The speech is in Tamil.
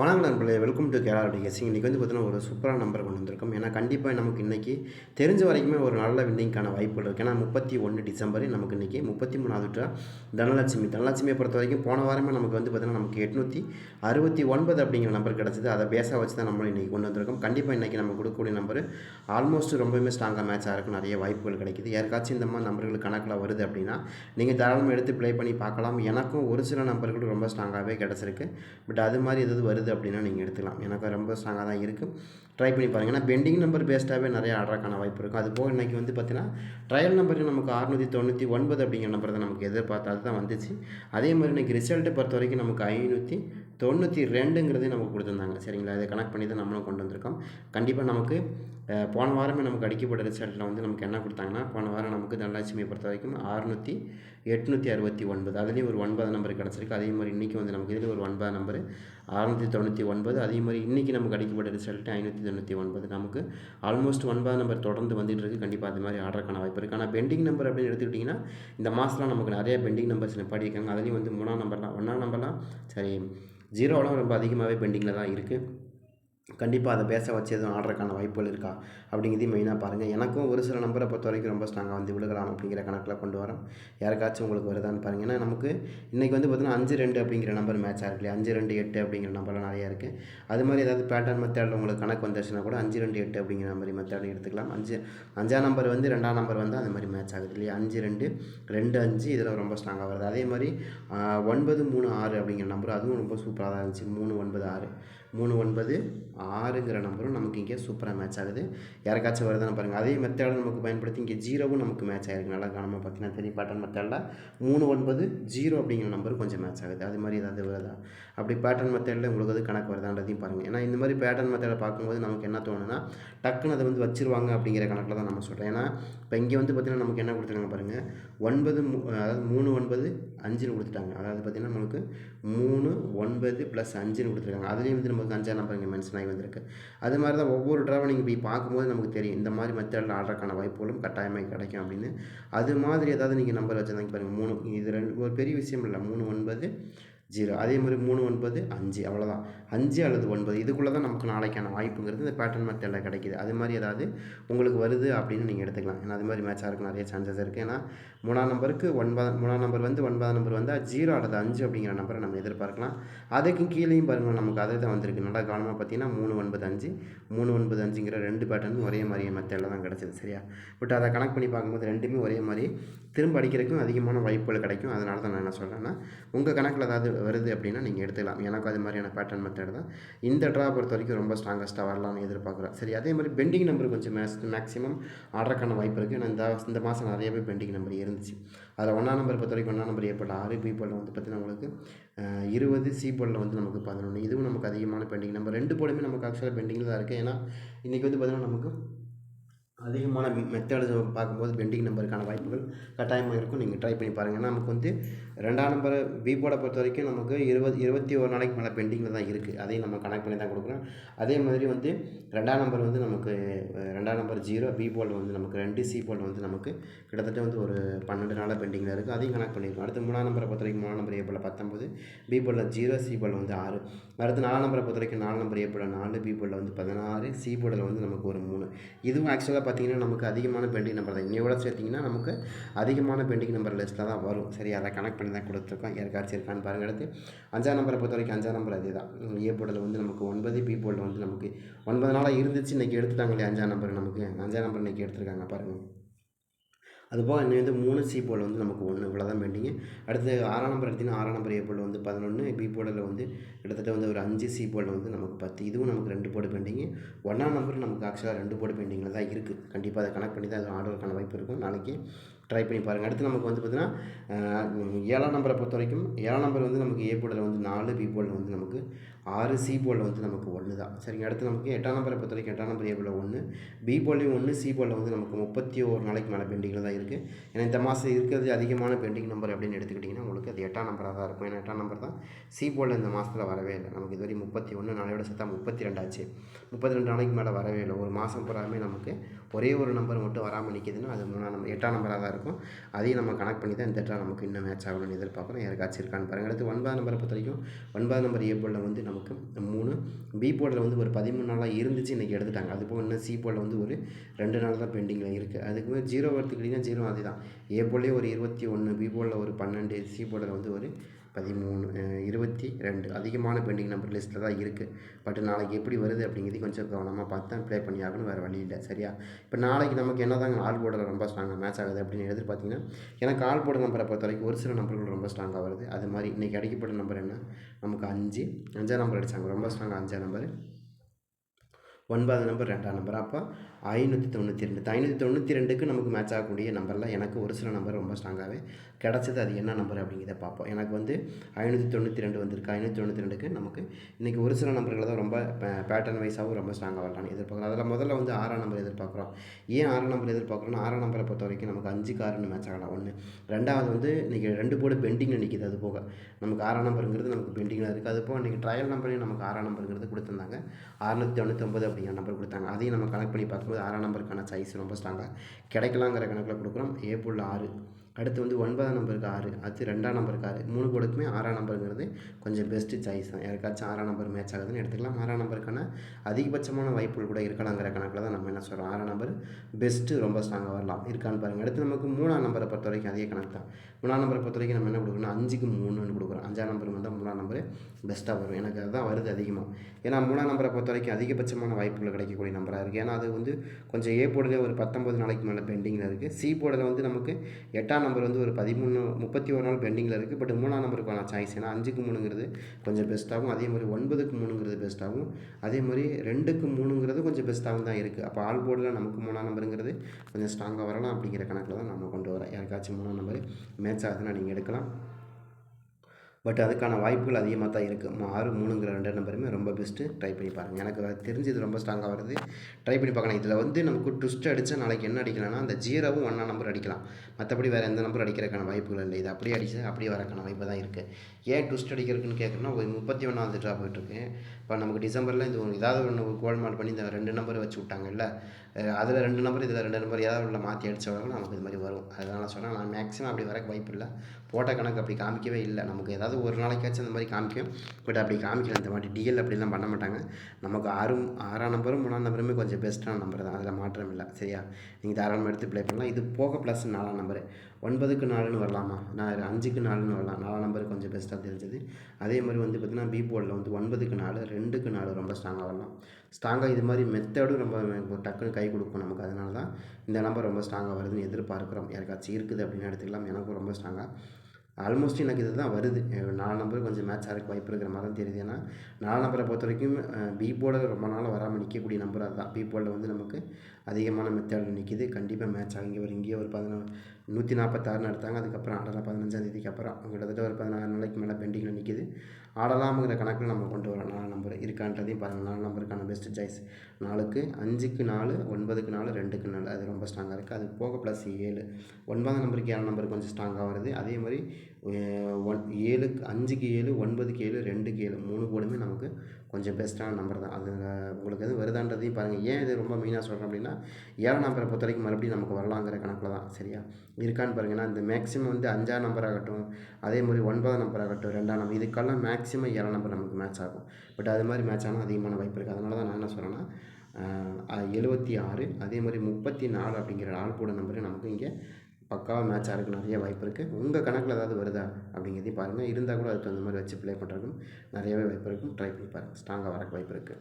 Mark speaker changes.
Speaker 1: வணக்கம் நண்பர்களே வெல்கம் டு கேரளா கெஸிங் இன்றைக்கி வந்து பார்த்தீங்கன்னா ஒரு சூப்பரான நம்பர் கொண்டு வந்திருக்கோம். ஏன்னா கண்டிப்பாக நமக்கு இன்றைக்கி தெரிஞ்ச வரைக்குமே ஒரு நல்ல வின்னிங்க்கான வாய்ப்புகள் இருக்குது ஏன்னா முப்பத்தி ஒன்று டிசம்பர் நமக்கு இன்றைக்கி முப்பத்தி மூணாவது ட்ரா தனலட்சுமி. தனலட்சுமியை பொறுத்த வரைக்கும் போன வாரமே நமக்கு வந்து பார்த்திங்கன்னா நமக்கு எட்நூற்றி அறுபத்தி ஒன்பது அப்படிங்கிற நம்பர் கிடச்சிது. அதை பேஸாக வச்சு தான் நம்ம இன்றைக்கி கொண்டு வந்திருக்கோம். கண்டிப்பாக இன்றைக்கி நம்ம கொடுக்கக்கூடிய நம்பர் ஆல்மோஸ்ட் ரொம்பவுமே ஸ்ட்ராங்காக மேட்சாக இருக்கும் நிறைய வாய்ப்புகள் கிடைக்குது. யாருக்காச்சும் இந்த மாதிரி நம்பர்கள் கணக்கில் வருது அப்படின்னா நீங்கள் தாராளமாக எடுத்து ப்ளே பண்ணி பார்க்கலாம். எனக்கும் ஒரு சில நம்பர்கள் ரொம்ப ஸ்ட்ராங்காகவே கிடச்சிருக்கு. பட் அது மாதிரி எதாவது வருது அப்படின்னா நீங்கள் எடுத்துக்கலாம். எனக்கு ரொம்ப ஸ்ட்ராங்காக தான் இருக்குது ட்ரை பண்ணி பாருங்கள் ஏன்னா பெண்டிங் நம்பர் பேஸ்டாகவே நிறைய ஆடுறக்கான வாய்ப்பு இருக்கும் அது போக இன்றைக்கி வந்து பார்த்தீங்கன்னா ட்ரையல் நம்பர் நமக்கு அறுநூற்றி தொண்ணூற்றி ஒன்பது அப்படிங்கிற நம்பர் தான் நமக்கு எதிர்பார்த்து அதுதான் வந்துச்சு. அதே மாதிரி இன்றைக்கி ரிசல்ட்டை பொறுத்த வரைக்கும் நமக்கு ஐநூற்றி தொண்ணூற்றி ரெண்டுங்கிறதே நமக்கு கொடுத்துருந்தாங்க. சரிங்களா? இதை கனெக்ட் பண்ணி தான் நம்மளும் கொண்டு வந்திருக்கோம். கண்டிப்பாக நமக்கு போன வாரமே நமக்கு அடிக்கப்பட்ட ரிசல்ட்டில் வந்து நமக்கு என்ன கொடுத்தாங்கன்னா போன வாரம் நமக்கு தனலட்சுமியை பொறுத்த வரைக்கும் அறுநூற்றி எட்நூற்றி அறுபத்தி ஒன்பது. அதுலேயும் ஒரு ஒன்பது நம்பர் கிடச்சிருக்கு. அதே மாதிரி இன்றைக்கி வந்து நமக்கு இதில் ஒரு ஒன்பது நம்பர் அறுநூற்றி தொண்ணூற்றி ஒன்பது. அதே மாதிரி இன்றைக்கி நமக்கு அடிக்கப்பட்ட ரிசல்ட்டு ஐநூற்றி தொண்ணூற்றி ஒன்பது. நமக்கு ஆல்மோஸ்ட் ஒன்பது நம்பர் தொடர்ந்து வந்துட்டு இருக்குது கண்டிப்பாக அது மாதிரி ஆர்டருக்கான வாய்ப்பு இருக்குது ஆனால் பெண்டிங் நம்பர் அப்படின்னு எடுத்துக்கிட்டிங்கன்னா இந்த மாதம்லாம் நமக்கு நிறைய பெண்டிங் நம்பர்ஸ் படிக்கிறாங்க அதுலேயும் வந்து மூணாம் நம்பர்லாம் ஒன்றாம் நம்பர்லாம் சரி ஜீரோவெலாம் ரொம்ப அதிகமாகவே பெண்டிங்கில் தான் இருக்குது. கண்டிப்பாக அதை பேச வச்சு எதுவும் ஆடுறதுக்கான வாய்ப்புகள் இருக்கா? அப்படிங்கிறதையும் மெயினாக பாருங்கள் எனக்கும் ஒரு சில நம்பரை பொறுத்த வரைக்கும் ரொம்ப ஸ்ட்ராங்காக வந்து விழுகலாம் அப்படிங்கிற கணக்கில் கொண்டு வரோம். யாருக்காச்சும் உங்களுக்கு வருதான்னு பாருங்கள் ஏன்னா நமக்கு இன்றைக்கி வந்து பார்த்தீங்கன்னா அஞ்சு ரெண்டு அப்படிங்கிற நம்பர் மேட்ச் ஆகிருக்கு இல்லையா? அஞ்சு ரெண்டு எட்டு அப்படிங்கிற நம்பர்லாம் நிறையா இருக்குது அது மாதிரி ஏதாவது பேட்டர்ன் மெத்தேடில் உங்களுக்கு கணக்கு வந்துருச்சுன்னா கூட அஞ்சு ரெண்டு எட்டு அப்படிங்கிற மாதிரி மெத்தேடில் எடுத்துக்கலாம். அஞ்சு அஞ்சாம் நம்பர் வந்து ரெண்டாம் நம்பர் வந்து அந்த மாதிரி மேட்ச் ஆகுது இல்லையா? அஞ்சு ரெண்டு ரெண்டு அஞ்சு இதில் ரொம்ப ஸ்ட்ராங்காக வருது. அதே மாதிரி ஒன்பது மூணு ஆறு அப்படிங்கிற நம்பர் அதுவும் ரொம்ப சூப்பராக தான் இருந்துச்சு. மூணு ஒன்பது ஆறு. மூணு ஒன்பது ஆறுங்கிற நம்பரும் நமக்கு இங்கே சூப்பராக மேட்ச் ஆகுது. யாருக்காச்சும் வருதுன்னு பாருங்கள் அதே மெத்தடை நமக்கு பயன்படுத்தி இங்கே ஜீரோவும் நமக்கு மேட்ச் ஆகிருக்கு நல்லா கவனமாக பார்த்தீங்கன்னா தெரியும். பேட்டர்ன் மெத்தடில் மூணு ஒன்பது ஜீரோ அப்படிங்கிற நம்பர் கொஞ்சம் மேட்ச் ஆகுது. அது மாதிரி ஏதாவது வருதா? அப்படி பேட்டர்ன் மெத்தடில் உங்களுக்கு அது கணக்கு வருதான்றதையும் பாருங்கள் ஏன்னா இந்த மாதிரி பேட்டர்ன் மெத்தடை பார்க்கும்போது நமக்கு என்ன தோணுன்னா டக்குன்னு அதை வந்து வச்சிருவாங்க அப்படிங்கிற கணக்கில் தான் நம்ம சொல்கிறேன் ஏன்னா இப்போ இங்கே வந்து பார்த்திங்கன்னா நமக்கு என்ன கொடுத்துருக்காங்க பாருங்கள் ஒன்பது மூ- அதாவது மூணு ஒன்பது அஞ்சுன்னு கொடுத்துட்டாங்க. அதாவது பார்த்திங்கன்னா நம்மளுக்கு மூணு ஒன்பது ப்ளஸ் அஞ்சுன்னு கொடுத்துருக்காங்க. அதுலேயும் வந்து நமக்கு அஞ்சாம் நம்பர் இங்கே மென்ஷன் ஆகி வந்திருக்கு. அது மாதிரி தான் ஒவ்வொரு ட்ராவை நீங்கள் போய் பார்க்கும்போது நமக்கு தெரியும். இந்த மாதிரி மெத்தடில் ஆடுறதுக்கான வாய்ப்புகளும் கட்டாயமாக கிடைக்கும் அப்படின்னு. அது மாதிரி ஏதாவது நீங்கள் நம்பர் வச்சுருந்தாங்க பாருங்கள் மூணு இது ரெண்டு ஒரு பெரிய விஷயம் இல்லை. மூணு ஒன்பது ஜீரோ. அதே மாதிரி மூணு ஒன்பது அஞ்சு. அவ்வளோதான் அஞ்சு அல்லது ஒன்பது. இதுக்குள்ளே தான் நமக்கு நாளைக்கான வாய்ப்புங்கிறது இந்த பேட்டர்ன் மெத்தடில் கிடைக்கிது. அது மாதிரி ஏதாவது உங்களுக்கு வருது அப்படின்னு நீங்கள் எடுத்துக்கலாம். ஏன்னா அது மாதிரி மேட்ச் ஆகிறதுக்கு நிறைய சான்சஸ் இருக்குது ஏன்னா மூணாம் நம்பருக்கு ஒன்பதாம் மூணாம் நம்பர் வந்து ஒன்பதாம் நம்பர் வந்தால் ஜீரோ அல்லது அஞ்சு அப்படிங்கிற நம்பரை நம்ம எதிர்பார்க்கலாம். அதுக்கும் கீழேயும் பாருங்கள் நமக்கு அதே தான் வந்திருக்கு. நல்லா கவனமாக பார்த்தீங்கன்னா மூணு ஒன்பது அஞ்சு. மூணு ஒன்பது அஞ்சுங்கிற ரெண்டு பேட்டர்னும் ஒரே மாதிரி மெத்தடில் தான் கிடச்சிது. சரியா? பட் அதை கனெக்ட் பண்ணி பார்க்கும்போது ரெண்டுமே ஒரே மாதிரி திரும்ப அடிக்கிறதுக்கும் அதிகமான வாய்ப்புகள் கிடைக்கும். அதனால தான் நான் என்ன சொல்கிறேன்னா உங்கள் கணக்கில் ஏதாவது வருது அப்படின்னா நீங்கள் எடுத்துக்கலாம். எனக்கு அது மாதிரியான பேட்டர்ன் மெத்தட் தான். இந்த ட்ரா பொறுத்த வரைக்கும் ரொம்ப ஸ்ட்ராங்கஸ்ட்டாக வரலாம்னு எதிர்பார்க்குறேன். சரி அதே மாதிரி பெண்டிங் நம்பர் கொஞ்சம் மேக்ஸ் மேக்ஸிமம் ஆர்டருக்கான வாய்ப்பு இருக்குது ஏன்னா இந்த இந்த மாதம் நிறையவே பெண்டிங் நம்பர் இருந்துச்சு. அதில் ஒன்றாம் நம்பர் பொறுத்த வரைக்கும் ஒன்றாம் நம்பர் ஏற்பட்ட ஆறு பி போலில் வந்து பார்த்தீங்கன்னா உங்களுக்கு இருபது சி போலில் வந்து நமக்கு பதினொன்று இதுவும் நமக்கு அதிகமான பெண்டிங் நம்பர் ரெண்டு போலுமே நமக்கு ஆக்சுவலாக பெண்டிங்கில் தான் இருக்குது ஏன்னா இன்றைக்கி வந்து பார்த்தீங்கன்னா நமக்கு அதிகமான மெத்தடு பார்க்கும்போது பெண்டிங் நம்பருக்கான வாய்ப்பு வாய்ப்புகள் கட்டாயமாக இருக்கும். நீங்கள் ட்ரை பண்ணி பாருங்கள் ஏன்னா நமக்கு வந்து ரெண்டாம் நம்பர் பி பொறுத்த வரைக்கும் நமக்கு இருபது இருபத்தி ஒரு நாளைக்கு மேலே பெண்டிங்கில் தான் இருக்குது அதையும் நம்ம கனெக்ட் பண்ணி தான் கொடுக்குறோம் அதே மாதிரி வந்து ரெண்டாம் நம்பர் வந்து நமக்கு ரெண்டாம் நம்பர் ஜீரோ பி வந்து நமக்கு ரெண்டு சி போர்டில் வந்து நமக்கு கிட்டத்தட்ட வந்து ஒரு பன்னெண்டு நாளாக பெண்டிங்கில் இருக்குது அதையும் கனெக்ட் பண்ணியிருக்கோம் அடுத்து மூணாம் நம்பரை பொறுத்த வரைக்கும் மூணாம் நம்பர் ஏ போல் பத்தொம்பது பி ஜீரோ சி போர்டில் வந்து ஆறு. அடுத்து நாலாம் நம்பரை பொறுத்த வரைக்கும் நாலு நம்பர் ஏ நாலு பி வந்து பதினாறு சி போர்டில் வந்து நமக்கு ஒரு மூணு. இதுவும் ஆக்சுவலாக பார்த்தீங்கன்னா நமக்கு அதிகமான பெண்டிங் நம்பர் தான். இன்னையோட சேர்த்திங்கன்னா நமக்கு அதிகமான பெண்டிங் நம்பர் லிஸ்ட்டில் தான் வரும். சரி அதை கனெக்ட் பண்ணி தான் கொடுத்துருக்கோம். யாருக்காச்சும் இருக்கான்னு பாருங்கள் அடுத்து. அஞ்சாம் நம்பரை பொறுத்த வரைக்கும் அஞ்சாம் நம்பர் அதே தான் ஏ போர்டில் வந்து நமக்கு ஒன்பது பி போர்டில் வந்து நமக்கு ஒன்பது நாளாக இருந்துச்சு. இன்றைக்கி எடுத்துட்டாங்க இல்லையா அஞ்சாம் நம்பர் நமக்கு. அஞ்சாம் நம்பர் இன்றைக்கி எடுத்துருக்காங்க பாருங்கள் அதுபோக இன்னும் வந்து மூணு சி போல் வந்து நமக்கு ஒன்று இவ்வளோ தான் பெண்டிங்கு அடுத்து ஆறாம் நம்பர் எடுத்திங்கன்னா ஆறாம் நம்பர் ஏ போல் வந்து பதினொன்று பி போர்டில் வந்து கிட்டத்தட்ட வந்து ஒரு அஞ்சு சி போல் வந்து நமக்கு பத்து. இதுவும் நமக்கு ரெண்டு போர்டு பெண்டிங்கு ஒன்றாம் நம்பர் நமக்கு ஆக்சுவலாக ரெண்டு போர்டு பெண்டிங்கில் தான் இருக்குது கண்டிப்பாக அதை கனெக்ட் பண்ணி தான் அது ஆர்டருக்கான வாய்ப்பு இருக்கும். நாளைக்கு ட்ரை பண்ணி பாருங்கள் அடுத்து நமக்கு வந்து பார்த்திங்கன்னா ஏழாம் நம்பரை பொறுத்த வரைக்கும் ஏழாம் நம்பர் வந்து நமக்கு ஏ போர்டில் வந்து நாலு பி போர்டில் வந்து நமக்கு ஆறு சி போலில் வந்து நமக்கு ஒன்று தான். சரிங்க அடுத்து நமக்கு எட்டாம் நம்பரை பொறுத்த வரைக்கும் எட்டாம் நம்பர் ஏ ஒன்று பி போலையும் ஒன்று சி போலில் வந்து நமக்கு முப்பத்தி ஒரு நாளைக்கு மேலே பெண்டிங்கில் தான் இருக்குது ஏன்னா இந்த மாதம் இருக்கிறது அதிகமான பெண்டிங் நம்பர் அப்படின்னு எடுத்துக்கிட்டிங்கன்னா உங்களுக்கு அது எட்டாம் நம்பராக தான் இருக்கும். ஏன்னா எட்டாம் நம்பர் தான் சி போலில் இந்த மாதத்தில் வரவே இல்லை. நமக்கு இதுவரை முப்பத்தி ஒன்று நாளையோட சேர்த்தா முப்பத்தி ரெண்டாச்சு முப்பத்தி ரெண்டு நாளைக்கு மேலே வரவே இல்லை. ஒரு மாதம் பூராமே நமக்கு ஒரே ஒரு நம்பர் மட்டும் வராமல் நிற்கிதுன்னா அது மூணாம் நம்பர் எட்டாம் நம்பராக தான் இருக்கும். அதையும் நம்ம கனெக்ட் பண்ணி தான் இந்த எட்டாம் நமக்கு இன்னும் மேட்ச் ஆகணும்னு எதிர்பார்க்குறோம். யாருக்காச்சும் இருக்கான்னு பாருங்கள் அடுத்து ஒன்பதாம் நம்பரை பொறுத்த வரைக்கும் ஒன்பதாம் நம்பர் ஏ போர்டில் வந்து நமக்கு மூணு. பி போர்டில் வந்து ஒரு பதிமூணு நாளாக இருந்துச்சு இன்றைக்கி எடுத்துட்டாங்க. அதுபோக இன்னும் சி போர்டில் வந்து ஒரு ரெண்டு நாள் தான் பெண்டிங்கில் இருக்குது அதுக்குமே ஜீரோ எடுத்துக்கிட்டிங்கன்னா ஜீரோ அதே தான் ஏ போர்டிலே ஒரு இருபத்தி ஒன்று பி போர்டில் ஒரு பன்னெண்டு சி போர்டில் வந்து ஒரு பதிமூணு இருபத்தி ரெண்டு. அதிகமான பெண்டிங் நம்பர் லிஸ்ட்டில் தான் இருக்குது பட் நாளைக்கு எப்படி வருது அப்படிங்கிறது கொஞ்சம் கவனமாக பார்த்து தான் ப்ளே பண்ணி ஆகணும். வேறு வழி இல்லை சரியா? இப்போ நாளைக்கு நமக்கு என்ன தாங்க ஆல் போர்டில் ரொம்ப ஸ்ட்ராங்காக மேட்ச் ஆகுது அப்படின்னு எதிர்பார்த்தீங்கன்னா எனக்கு ஆல் போர்டு நம்பரை பொறுத்த வரைக்கும் ஒரு சில நம்பர்கள் ரொம்ப ஸ்ட்ராங்காக வருது. அது மாதிரி இன்றைக்கி அடிக்கப்பட்ட நம்பர் என்ன? நமக்கு அஞ்சு. அஞ்சாம் நம்பர் அடித்தாங்க ரொம்ப ஸ்ட்ராங்காக அஞ்சாம் நம்பர் ஒன்பது நம்பர் ரெண்டாம் நம்பர் அப்போ ஐநூற்றி தொண்ணூற்றி ரெண்டு. ஐநூற்றி தொண்ணூற்றி ரெண்டுக்கு நமக்கு மேட்ச் ஆகக்கூடிய நம்பரில் எனக்கு ஒரு சில நம்பர் ரொம்ப ஸ்ட்ராங்காகவே கிடச்சது அது என்ன நம்பர் அப்படிங்கிறத பார்ப்போம். எனக்கு வந்து ஐநூற்றி தொண்ணூற்றி ரெண்டு வந்திருக்கு. ஐநூற்றி தொண்ணூற்றி ரெண்டுக்கு நமக்கு இன்றைக்கி ஒரு சில நம்பர்கள் தான் ரொம்ப பேட்டர்ன் வைஸாகவும் ரொம்ப ஸ்ட்ராங்காக வரலான்னு எதிர்பார்க்குறோம். அதில் முதல்ல வந்து ஆறாம் நம்பர் எதிர்பார்க்குறோம். ஏன் ஆறாம் நம்பர் எதிர்பார்க்குறோம்னா ஆறாம் நம்பரை பொறுத்த வரைக்கும் நமக்கு அஞ்சு காருன்னு மேட்ச் ஆகலாம். ஒன்று ரெண்டாவது வந்து இன்றைக்கி ரெண்டு போர்டு பெண்டிங்கில் நிற்கிது அது போக. நமக்கு ஆறாம் நம்பருங்கிறது நமக்கு பெண்டிங்கில் இருக்குது அது போக இன்றைக்கி ட்ரையல் நம்பரையும் நமக்கு ஆறாம் நம்பருங்கிறது கொடுத்துருந்தாங்க. அறுநூற்றி அப்படி அப்படிங்கிற நம்பர் கொடுத்தாங்க. அதையும் நம்ம கனெக்ட் பண்ணி பார்க்கும்போது ஆறாம் நம்பருக்கான சைஸ் ரொம்ப ஸ்ட்ராங்காக கிடைக்கலாங்கிற கணக்கில் கொடுக்குறோம். ஏ புள்ள ஆறு. அடுத்து வந்து ஒன்பதாம் நம்பருக்கு ஆறு அடுத்து ரெண்டாம் நம்பருக்கு ஆறு. மூணு போர்டுக்குமே ஆறாம் நம்பருங்கிறது கொஞ்சம் பெஸ்ட்டு சாய்ஸ் தான். யாருக்காச்சும் ஆறாம் நம்பர் மேட்ச் ஆகுதுன்னு எடுத்துக்கலாம். ஆறாம் நம்பருக்கான அதிகபட்சமான வாய்ப்புகள் கூட இருக்கலாங்கிற கணக்கில் தான் நம்ம என்ன சொல்கிறோம் ஆறாம் நம்பர் பெஸ்ட்டு ரொம்ப ஸ்ட்ராங்காக வரலாம். இருக்கான்னு பாருங்கள் அடுத்து நமக்கு மூணாம் நம்பரை பொறுத்த வரைக்கும் அதே கணக்கு தான். மூணாம் நம்பரை பொறுத்த வரைக்கும் நம்ம என்ன கொடுக்கணும்? அஞ்சுக்கு மூணுன்னு கொடுக்குறோம். அஞ்சாம் நம்பர் வந்தால் மூணாம் நம்பர் பெஸ்ட்டாக வரும். எனக்கு அதுதான் வருது அதிகமாக ஏன்னா மூணாம் நம்பரை பொறுத்த வரைக்கும் அதிகபட்சமான வாய்ப்புகள் கிடைக்கக்கூடிய நம்பராக இருக்குது ஏன்னா அது வந்து கொஞ்சம் ஏ போர்டில் ஒரு பத்தொம்பது நாளைக்கு மேலே பெண்டிங்கில் இருக்குது சி போர்டில் வந்து நமக்கு எட்டாம் நம்பர் வந்து ஒரு பதிமூணு முப்பத்தி ஒரு நாள் பெண்டிங்கில் இருக்குது பட் மூணாம் நம்பருக்கான சாய்ஸ் ஏன்னா அஞ்சுக்கு மூணுங்கிறது கொஞ்சம் பெஸ்ட்டாகவும் அதே மாதிரி ஒன்பதுக்கு மூணுங்கிறது பெஸ்ட்டாகவும் அதே மாதிரி ரெண்டுக்கு மூணுங்கிறது கொஞ்சம் பெஸ்ட்டாகவும் தான் இருக்குது அப்போ ஆல் போர்டில் நமக்கு மூணாம் நம்பருங்கிறது கொஞ்சம் ஸ்ட்ராங்காக வரலாம் அப்படிங்கிற கணக்கில் தான் நம்ம கொண்டு வரோம் யாருக்காச்சும் மூணாம் நம்பர் மேட்ச் ஆகுதுன்னா நீங்கள் எடுக்கலாம். பட் அதுக்கான வாய்ப்புகள் அதிகமாக தான் இருக்குது ஆறு மூணுங்கிற ரெண்டு நம்பருமே ரொம்ப பெஸ்ட்டு ட்ரை பண்ணி பாருங்கள் எனக்கு அது தெரிஞ்சது ரொம்ப ஸ்ட்ராங்காக வருது. ட்ரை பண்ணி பார்க்கலாம் இதில் வந்து நமக்கு ட்விஸ்ட் அடித்தா நாளைக்கு என்ன அடிக்கலாம்னா அந்த ஜீரோவும் ஒன்றா நம்பர் அடிக்கலாம். மற்றபடி வேறு எந்த நம்பர் அடிக்கிறதுக்கான வாய்ப்புகள் இல்லை. இது அப்படியே அடிச்சு அப்படியே வரக்கான வாய்ப்பு தான் இருக்குது ஏன் ட்விஸ்ட் அடிக்கிறதுக்குன்னு கேட்குறேன்னா ஒரு முப்பத்தி ஒன்றாவது ட்ரா போயிட்டுருக்கு இப்போ நமக்கு டிசம்பரில் இந்த ஒரு ஏதாவது ஒன்று கோல்மால் பண்ணி இந்த ரெண்டு நம்பர் வச்சு விட்டாங்கல்ல அதில் ரெண்டு நம்பர் இதில் ரெண்டு நம்பர் ஏதாவது உள்ள மாற்றி அடித்தவங்க நமக்கு இது மாதிரி வரும். அதனால் சொன்னால் நான் மேக்ஸிமம் அப்படி வரக்கு வாய்ப்பு இல்லை. போட்ட கணக்கு அப்படி காமிக்கவே இல்லை. நமக்கு ஏதாவது ஒரு நாளைக்காச்சும் அந்த மாதிரி காமிக்கும். பட் அப்படி காமிக்கல. இந்த மாதிரி டிஎல் அப்படிலாம் பண்ண மாட்டாங்க. நமக்கு ஆறும் ஆறாம் நம்பரும் மூணாம் நம்பருமே கொஞ்சம் பெஸ்ட்டான நம்பர் தான். அதில் மாற்றம் இல்லை. சரியா? நீங்கள் தாராளமாக எடுத்து ப்ளே பண்ணலாம். இது போக ப்ளஸ் நாலாம் நம்பரு ஒன்பதுக்கு நாலுன்னு வரலாமா? நான் அஞ்சுக்கு நாலுன்னு வரலாம். நாலாம் நம்பர் கொஞ்சம் பெஸ்ட்டாக தெரிஞ்சது. அதே மாதிரி வந்து பார்த்திங்கன்னா பி போர்டில் வந்து ஒன்பதுக்கு நாலு ரெண்டுக்கு நாலு ரொம்ப ஸ்ட்ராங்காக வரலாம். ஸ்ட்ராங்காக இது மாதிரி மெத்தடும் ரொம்ப டக்குன்னு கை கொடுக்கும் நமக்கு. அதனால தான் இந்த நம்பர் ரொம்ப ஸ்ட்ராங்காக வருதுன்னு எதிர்பார்க்குறோம். யாருக்காச்சும் இருக்குது அப்படின்னு எடுத்துக்கலாம். எனக்கும் ரொம்ப ஸ்ட்ராங்காக ஆல்மோஸ்ட் எனக்கு இது தான் வருது நாலு நம்பர் கொஞ்சம் மேட்ச் ஆகிறதுக்கு வாய்ப்பு இருக்கிற மாதிரி தான் தெரியுது. ஏன்னா நாலு நம்பரை பொறுத்த வரைக்கும் பி போர்டில் ரொம்ப நாள் வராமல் நிற்கக்கூடிய நம்பர் அதுதான். பி போர்டில் வந்து நமக்கு அதிகமான மெத்தடில் நிற்கிது கண்டிப்பாக மேட்ச் ஆகும் இங்கே ஒரு இங்கேயே ஒரு பதினொன்று நூற்றி நாற்பத்தாறுன்னு எடுத்தாங்க. அதுக்கப்புறம் ஆடலாம் பதினஞ்சாந்தேதிக்கு அப்புறம் கிட்டத்தட்ட ஒரு பதினாறு நாளைக்கு மேலே பெண்டிங்கில் நிற்கிது ஆடலாம்ங்கிற கணக்கில் நம்ம கொண்டு வரோம் நாலு நம்பர் இருக்கான்றதையும் பாருங்கள் நாலு நம்பருக்கான பெஸ்ட் சாய்ஸ் நாலுக்கு அஞ்சுக்கு நாலு ஒன்பதுக்கு நாலு ரெண்டுக்கு நாலு. அது ரொம்ப ஸ்ட்ராங்காக இருக்குது அது போக ப்ளஸ் ஏழு. ஒன்பதாம் நம்பருக்கு ஏழு நம்பர் கொஞ்சம் ஸ்ட்ராங்காக வருது. அதே மாதிரி ஒன் ஏழுக்கு அஞ்சுக்கு ஏழு ஒன்பதுக்கு ஏழு ரெண்டுக்கு ஏழு மூணு கோடுமே நமக்கு கொஞ்சம் பெஸ்ட்டான நம்பர் தான். அது உங்களுக்கு எதுவும் வருதான்றதையும் பாருங்கள் ஏன் இது ரொம்ப மெயினாக சொல்கிறேன் அப்படின்னா ஏழாம் நம்பரை பொறுத்த வரைக்கும் மறுபடியும் நமக்கு வரலாங்கிற கணக்கில் தான் சரியா? இருக்கான்னு பாருங்கன்னா இந்த மேக்ஸிமம் வந்து அஞ்சாம் நம்பர் ஆகட்டும் அதே மாதிரி ஒன்பதாம் நம்பர் ஆகட்டும் ரெண்டாம் நம்பர் இதுக்கெல்லாம் மேக்ஸிமம் ஏழாம் நம்பர் நமக்கு மேட்ச் ஆகும். பட் அது மாதிரி மேட்ச் ஆனால் அதிகமான வாய்ப்பு இருக்குது அதனால தான் நான் என்ன சொல்கிறேன்னா எழுபத்தி ஆறு அதே மாதிரி முப்பத்தி நாலு அப்படிங்கிற ஆள் போட நம்பரு நமக்கு இங்கே பக்காவாக மேட்ச் ஆகிறதுக்கு நிறைய வாய்ப்பு இருக்குது உங்கள் கணக்கில் ஏதாவது வருதா அப்படிங்கிறதையும் பாருங்கள் இருந்தால் கூட அதுக்கு தகுந்த மாதிரி வச்சு ப்ளே பண்ணுறதுக்கும் நிறையவே வாய்ப்பு இருக்கும். ட்ரை பண்ணி பாருங்கள் ஸ்ட்ராங்காக வரக்கு வாய்ப்பு இருக்குது